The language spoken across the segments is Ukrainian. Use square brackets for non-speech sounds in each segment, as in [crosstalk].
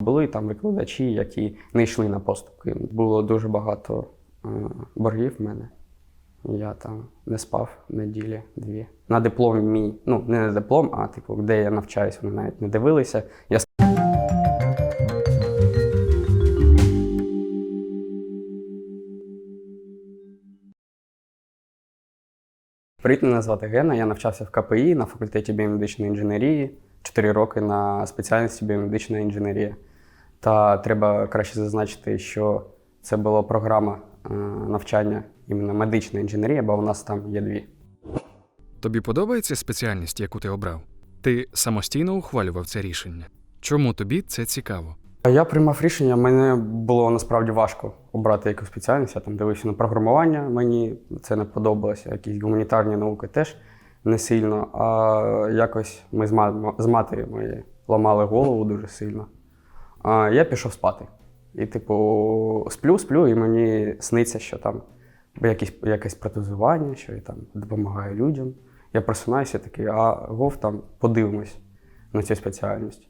Були там викладачі, які не йшли на поступки. Було дуже багато е, боргів в мене. Я там не спав неділі дві. На диплом мій, ну не на диплом, а типу, де я навчаюсь, вони навіть не дивилися. Я Привіт, мене звати Гена. Я навчався в КПІ на факультеті біомедичної інженерії, 4 роки на спеціальності біомедична інженерія. Та треба краще зазначити, що це була програма е, навчання іменно медична інженерія, бо у нас там є дві. Тобі подобається спеціальність, яку ти обрав? Ти самостійно ухвалював це рішення. Чому тобі це цікаво? Я приймав рішення, мені було насправді важко обрати якусь спеціальність. Я там дивився на програмування, мені це не подобалося. Якісь гуманітарні науки теж не сильно. А якось ми з, ма- з матері ламали голову дуже сильно. А я пішов спати. І, типу, сплю, сплю, і мені сниться, що там якісь, якесь протезування, що я там допомагаю людям. Я просинаюся такий, а гов там подивимось на цю спеціальність.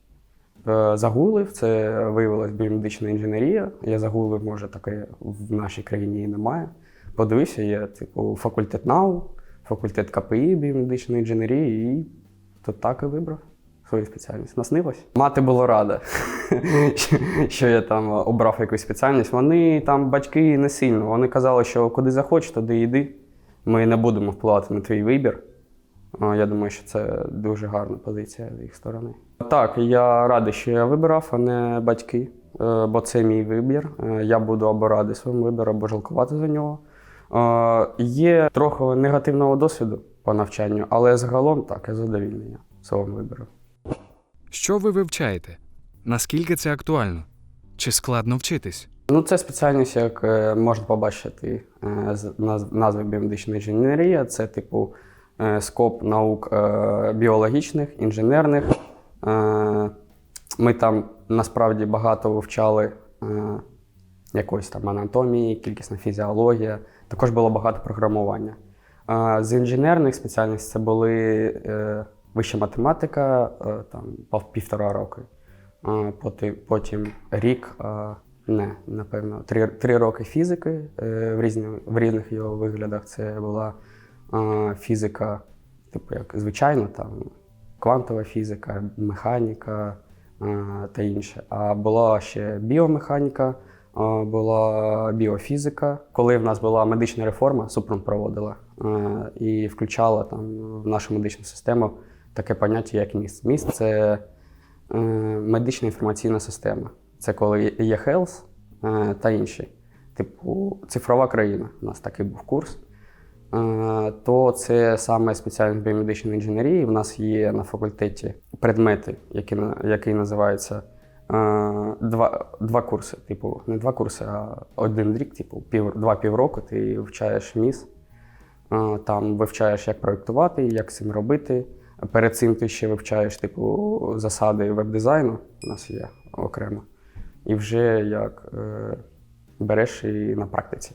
Е, Загуглив, це виявилась біомедична інженерія. Я загуглив, може, таке в нашій країні її немає. Подивився, є, типу, факультет НАУ, факультет КПІ біомедичної інженерії, і то так і вибрав свою спеціальність. Наснилось. Мати була рада, [laughs] що- я там обрав якусь спеціальність. Вони там батьки не сильно. Вони казали, що куди захочеш, туди йди. Ми не будемо впливати на твій вибір. Я думаю, що це дуже гарна позиція з їх сторони. Так, я радий, що я вибирав, а не батьки, е, бо це мій вибір. Е, Я буду або радий своєму вибору, або жалкувати за нього. Е, Є трохи негативного досвіду по навчанню, але загалом так, я задовільний своєму вибору. Що ви вивчаєте? Наскільки це актуально? Чи складно вчитись? Ну, це спеціальність, як е, можна побачити е, з назви біомедична інженерія. Це типу е, скоп наук біологічних, інженерних. Ми там насправді багато вивчали якоїсь там анатомії, кількісна фізіологія. Також було багато програмування. З інженерних спеціальностей це були вища математика, е, там півтора роки. Потім, рік, не, напевно, три, три роки фізики е, в, різні, в різних його виглядах. Це була фізика, типу, як звичайно, там квантова фізика, механіка та інше. А була ще біомеханіка, була біофізика. Коли в нас була медична реформа, Супрун проводила і включала там в нашу медичну систему таке поняття, як міст. Міст це е, медична інформаційна система. Це коли є Health е, та інші. Типу, цифрова країна. У нас такий був курс. Е, То це саме спеціальність біомедичної інженерії. У нас є на факультеті предмети, які, які називаються е, два, два курси. Типу, не два курси, а один рік, типу, пів, два півроку ти вивчаєш міс. Е, Там вивчаєш, як проєктувати, як цим робити. Перед цим ти ще вивчаєш типу, засади веб-дизайну, у нас є окремо. І вже як е, береш і на практиці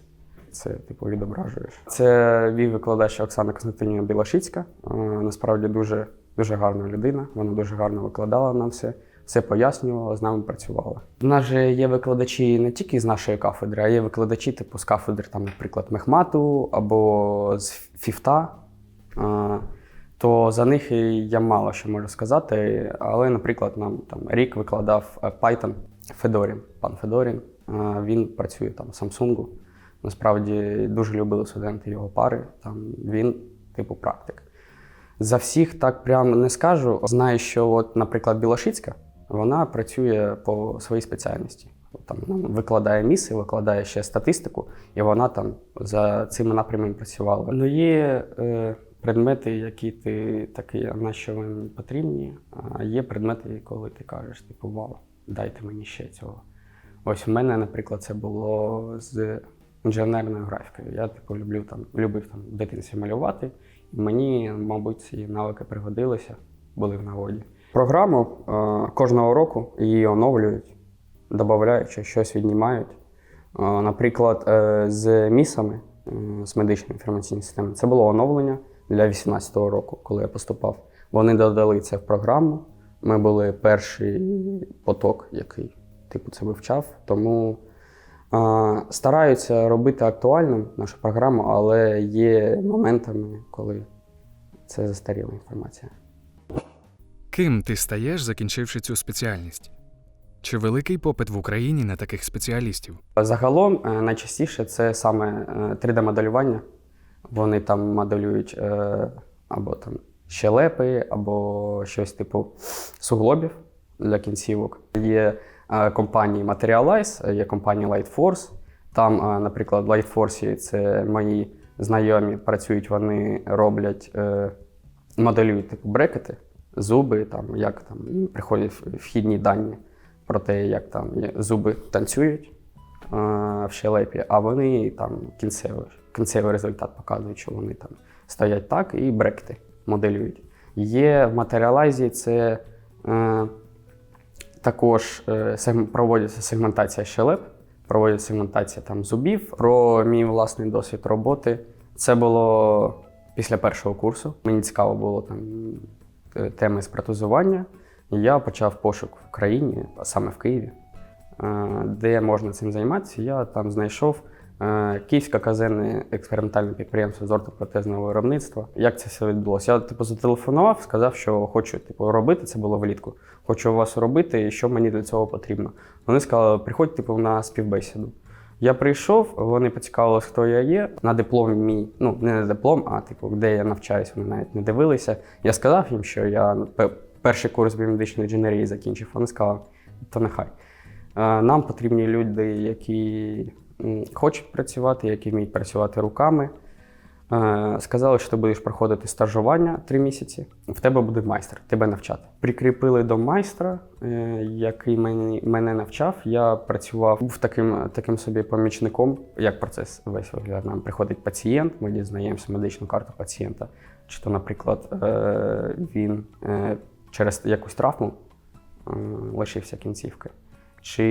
це типу, відображуєш. Це вів викладач Оксана Константинівна Білошицька. Е, насправді дуже, дуже гарна людина. Вона дуже гарно викладала нам все, все пояснювала, з нами працювала. У нас же є викладачі не тільки з нашої кафедри, а є викладачі, типу, з кафедри, там, наприклад, Мехмату або з Фіфта. Е, то за них я мало що можу сказати. Але, наприклад, нам там рік викладав е, Python Федорін, пан Федорін. Він працює там в Samsung. Насправді дуже любили студенти його пари. Там він, типу, практик. За всіх так прямо не скажу. Знаю, що, от, наприклад, Білошицька, вона працює по своїй спеціальності. Там ну, викладає міси, викладає ще статистику, і вона там за цими напрямами працювала. Ну, є е, предмети, які ти такі, на що вони потрібні, а є предмети, коли ти кажеш, типу, вау, дайте мені ще цього. Ось у мене, наприклад, це було з інженерною графікою. Я типу люблю там, любив там в дитинстві малювати, і мені, мабуть, ці навики пригодилися, були в нагоді. Програму е, кожного року її оновлюють, додаючи, щось віднімають. Е, наприклад, е, з місами, е, з медичної інформаційної системи, це було оновлення для 2018 року, коли я поступав. Вони додали це в програму. Ми були перший поток, який типу, це вивчав. Тому а, стараються робити актуальним нашу програму, але є моментами, коли це застаріла інформація. Ким ти стаєш, закінчивши цю спеціальність? Чи великий попит в Україні на таких спеціалістів? Загалом е, найчастіше це саме е, 3D-моделювання. Вони там моделюють е, або там щелепи, або щось типу суглобів для кінцівок. Є е, компанії Materialize, є компанія Lightforce. Там, е, наприклад, Lightforce це мої знайомі працюють, вони роблять, е, моделюють типу брекети, зуби, там, як там приходять вхідні дані про те, як там зуби танцюють е, в щелепі, а вони там кінцевий, кінцевий результат показують, що вони там стоять так і брекети моделюють. Є в матеріалайзі це е, також е, проводиться сегментація щелеп, проводиться сегментація там зубів. Про мій власний досвід роботи. Це було після першого курсу. Мені цікаво було там е, теми з протезування. Я почав пошук в країні, саме в Києві, е, де можна цим займатися. Я там знайшов Київське казенне експериментальне підприємство з ортопротезного виробництва. Як це все відбулося? Я типу зателефонував, сказав, що хочу типу, робити, це було влітку. Хочу у вас робити, і що мені для цього потрібно. Вони сказали, приходь типу, на співбесіду. Я прийшов, вони поцікавилися, хто я є. На диплом мій, ну не на диплом, а типу, де я навчаюсь, вони навіть не дивилися. Я сказав їм, що я перший курс біомедичної інженерії закінчив. Вони сказали, то нехай. Е, Нам потрібні люди, які хочуть працювати, які вміють працювати руками. Е, Сказали, що ти будеш проходити стажування три місяці. В тебе буде майстер, тебе навчати. Прикріпили до майстра, е, який мене навчав. Я працював був таким, таким собі помічником, як процес весь виглядає. Нам приходить пацієнт, ми дізнаємося медичну карту пацієнта. Чи то, наприклад, е, він через якусь травму лишився кінцівкою, чи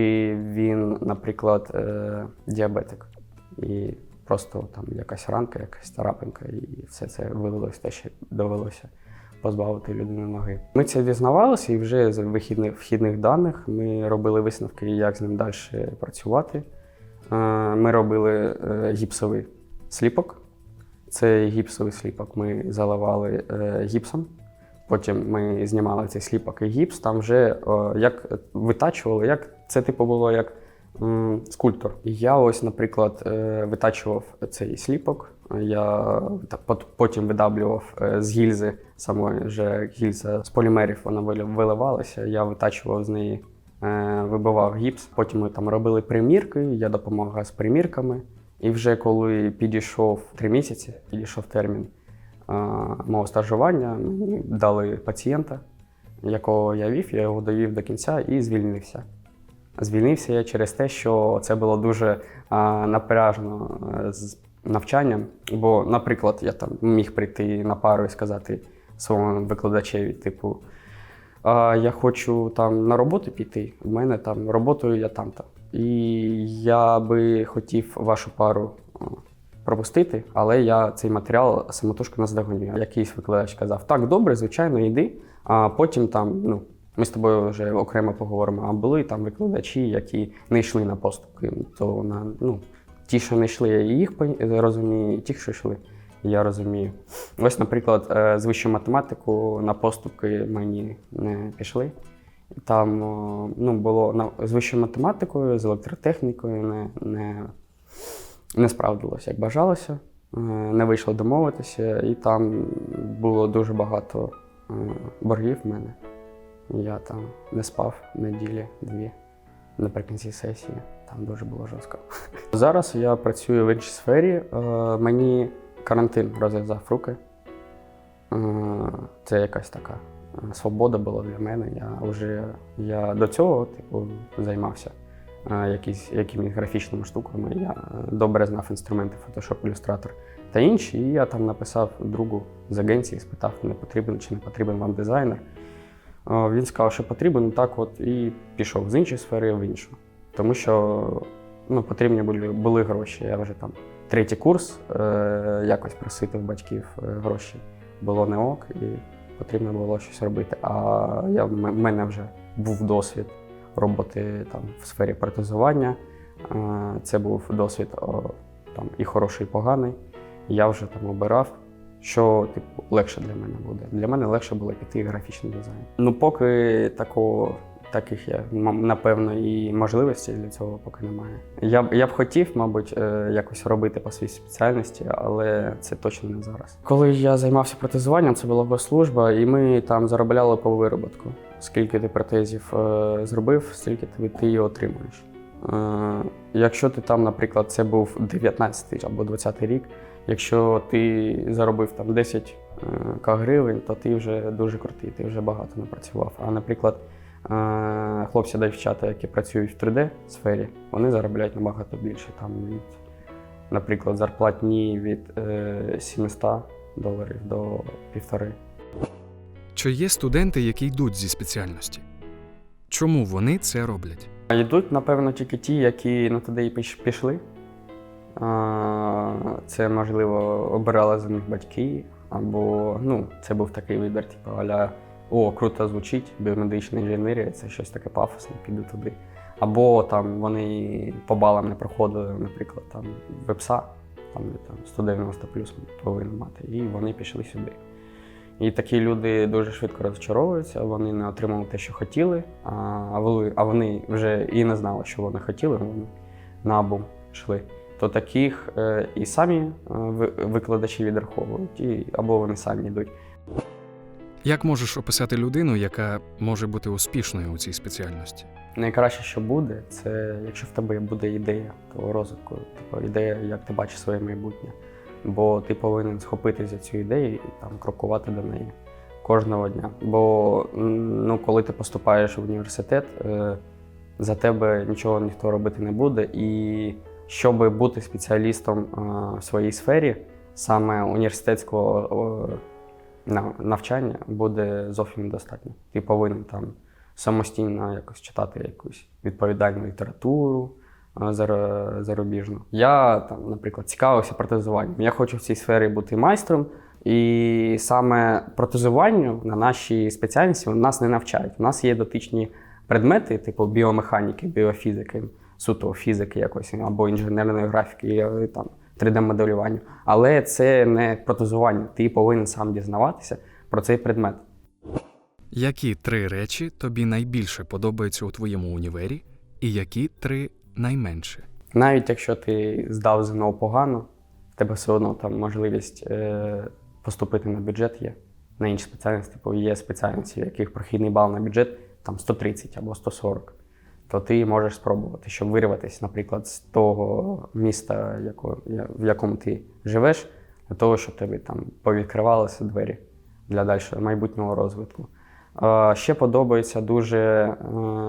він, наприклад, е, діабетик. І просто там якась ранка, якась тарапинка, і все це вилилось те, що довелося позбавити людину ноги. Ми це дізнавалися, і вже з вихідних вхідних даних ми робили висновки, як з ним далі працювати. Е, Ми робили е, гіпсовий сліпок. Цей гіпсовий сліпок ми заливали гіпсом. Потім ми знімали цей сліпок і гіпс. Там вже о, як витачували, як це типу було як м, скульптор. І я ось, наприклад, е, витачував цей сліпок. Я та- потім видаблював е, з гільзи самої вже гільза з полімерів, вона вили- виливалася. Я витачував з неї, е, вибивав гіпс. Потім ми там робили примірки, я допомагав з примірками. І вже коли підійшов три місяці, підійшов термін е, мого стажування, мені дали пацієнта, якого я вів, я його довів до кінця і звільнився. Звільнився я через те, що це було дуже а, напряжно е, з навчанням. Бо, наприклад, я там міг прийти на пару і сказати своєму викладачеві, типу, я хочу там на роботу піти, в мене там роботою я там-то. І я би хотів вашу пару пропустити, але я цей матеріал самотужки наздогоню. Якийсь викладач казав: так, добре, звичайно, йди. А потім там, ну, ми з тобою вже окремо поговоримо. А були там викладачі, які не йшли на поступки. То на ну, ті, що не йшли, я їх розумію, і ті, що йшли, я розумію. Ось, наприклад, е, з вищу математику на поступки мені не пішли. Там ну, було з вищою математикою, з електротехнікою не, не, не справдилося, як бажалося. Е, Не вийшло домовитися, і там було дуже багато е, боргів в мене. Я там не спав неділі дві наприкінці сесії. Там дуже було жорстко. [laughs] Зараз я працюю в іншій сфері. Е, Мені карантин розв'язав руки. Це якась така свобода була для мене. Я вже я до цього типу, займався якісь, якимись графічними штуками. Я добре знав інструменти Photoshop, Illustrator та інші. І я там написав другу з агенції, спитав, не потрібен чи не потрібен вам дизайнер. Він сказав, що потрібен, так от і пішов з іншої сфери в іншу. Тому що ну, потрібні були, були гроші. Я вже там третій курс е, якось просити в батьків е, гроші було не ок, і потрібно було щось робити. А я, в мене вже був досвід роботи там, в сфері протезування. Е, Це був досвід там, і хороший, і поганий. Я вже там обирав, що типу, легше для мене буде. Для мене легше було піти в графічний дизайн. Ну, поки такого, таких я, напевно, і можливостей для цього поки немає. Я, б- я б хотів, мабуть, е, якось робити по своїй спеціальності, але це точно не зараз. Коли я займався протезуванням, це була госслужба, і ми там заробляли по вироботку. Скільки ти протезів е, зробив, стільки ти, і отримуєш. Е, якщо ти там, наприклад, це був 19 або 20 рік, якщо ти заробив там 10 е, к гривень, то ти вже дуже крутий, ти вже багато напрацював. А наприклад, хлопці та дівчата, які працюють в 3D сфері, вони заробляють набагато більше. Там від, наприклад, зарплатні від е, 700 доларів до півтори. Чи є студенти, які йдуть зі спеціальності? Чому вони це роблять? Йдуть, напевно, тільки ті, які на туди і піш- пішли. Це, можливо, обирали за них батьки, або ну, це був такий вибір, типу, аля о, круто звучить, біомедична інженерія, це щось таке пафосне, піду туди. Або там вони по балам не проходили, наприклад, там вебса, там, там 190 плюс повинен мати, і вони пішли сюди. І такі люди дуже швидко розчаровуються, вони не отримали те, що хотіли, а вони, вже і не знали, що вони хотіли, вони на бум йшли. То таких е, і самі е, викладачі відраховують, і, або вони самі йдуть. Як можеш описати людину, яка може бути успішною у цій спеціальності? Найкраще, що буде, це якщо в тебе буде ідея того розвитку, типу ідея, як ти бачиш своє майбутнє. Бо ти повинен схопити за цю ідею і там крокувати до неї кожного дня. Бо ну, коли ти поступаєш в університет, е, за тебе нічого ніхто робити не буде. І щоб бути спеціалістом е, в своїй сфері, саме університетського навчання буде зовсім недостатньо. Ти повинен там самостійно якось читати якусь відповідальну літературу зарубіжну. Я там, наприклад, цікавився протезуванням. Я хочу в цій сфері бути майстром. І саме протезуванню на нашій спеціальності нас не навчають. У нас є дотичні предмети, типу біомеханіки, біофізики, суто фізики якось, або інженерної графіки, е, там 3D-моделювання. Але це не протезування. Ти повинен сам дізнаватися про цей предмет. Які три речі тобі найбільше подобаються у твоєму універі, і які три найменше? Навіть якщо ти здав ЗНО погано, в тебе все одно там можливість е, поступити на бюджет є. На інші спеціальності, типу є спеціальності, в яких прохідний бал на бюджет там 130 або 140. То ти можеш спробувати, щоб вирватися, наприклад, з того міста, в якому ти живеш, для того, щоб тобі там повідкривалися двері для дальшого майбутнього розвитку. Ще подобається дуже, е,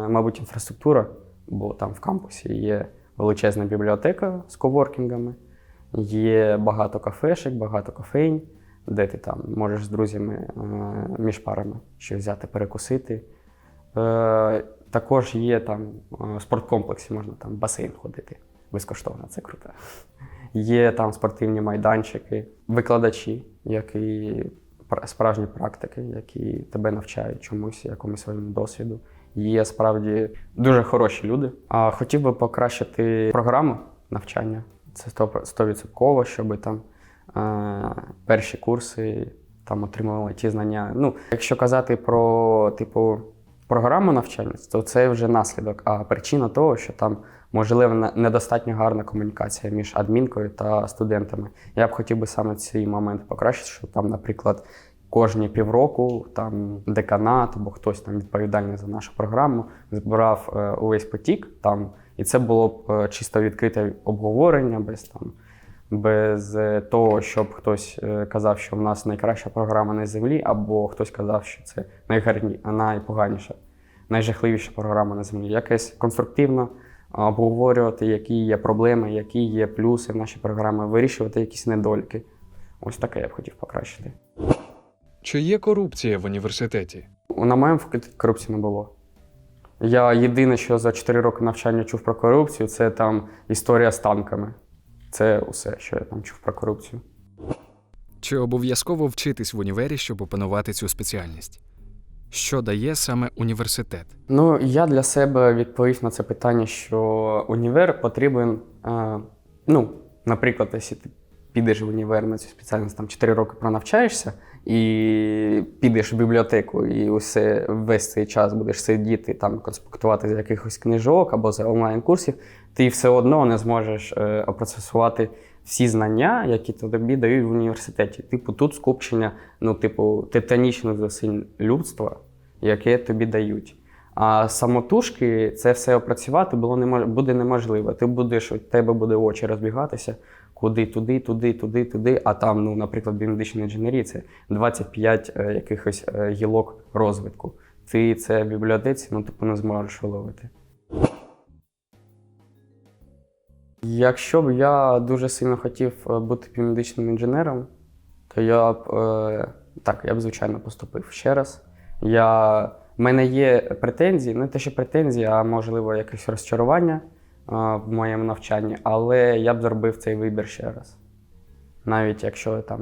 мабуть, інфраструктура, бо там в кампусі є величезна бібліотека з коворкінгами, є багато кафешек, багато кофейнь, де ти там можеш з друзями е, між парами щось взяти, перекусити. Е, Також є там е, в спорткомплексі, можна там в басейн ходити безкоштовно, це круто. Є там спортивні майданчики, викладачі, які справжні практики, які тебе навчають чомусь, якомусь своєму досвіду. Є справді дуже хороші люди. А хотів би покращити програму навчання. Це 100%, щоб там е, перші курси там отримували ті знання. Ну, якщо казати про типу програму навчання, то це вже наслідок. А причина того, що там можливо недостатньо гарна комунікація між адмінкою та студентами. Я б хотів би саме цей момент покращити, щоб там, наприклад, кожні півроку там деканат або хтось там відповідальний за нашу програму збирав е, увесь потік там, і це було б е, чисто відкрите обговорення без там. Без е, того, щоб хтось казав, що в нас найкраща програма на землі, або хтось казав, що це найгарні, найпоганіша, найжахливіша програма на землі. Якось конструктивно обговорювати, які є проблеми, які є плюси в нашій програмі, вирішувати якісь недоліки. Ось таке я б хотів покращити. Чи є корупція в університеті? На моєму факультеті корупції не було. Я єдине, що за 4 роки навчання чув про корупцію, це там історія з танками. Це усе, що я там чув про корупцію. Чи обов'язково вчитись в універі, щоб опанувати цю спеціальність? Що дає саме університет? Ну, я для себе відповів на це питання, що універ потрібен. Е, ну, наприклад, якщо ти підеш в універ на цю спеціальність, там 4 роки пронавчаєшся, і підеш в бібліотеку, і усе весь цей час будеш сидіти, там конспектувати з якихось книжок або з онлайн-курсів, ти все одно не зможеш е, опроцесувати всі знання, які тобі дають в університеті. Типу, тут скупчення, ну, типу, титанічних зусиль людства, яке тобі дають. А самотужки це все опрацювати було немож... буде неможливо. Ти будеш, у тебе буде очі розбігатися, куди, туди, туди, туди, туди. А там, ну, наприклад, в медичній інженерії це 25 е, якихось е, гілок розвитку. Ти це в бібліотеці, ну, типу, не зможеш виловити. Якщо б я дуже сильно хотів е, бути біомедичним інженером, то я б так, я б звичайно поступив ще раз. Я, в мене є претензії, не те, що претензії, а можливо якесь розчарування в моєму навчанні, але я б зробив цей вибір ще раз. Навіть якщо там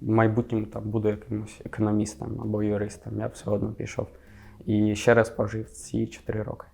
в майбутньому там буду якимось економістом або юристом, я б все одно пішов. І ще раз пожив ці 4 роки.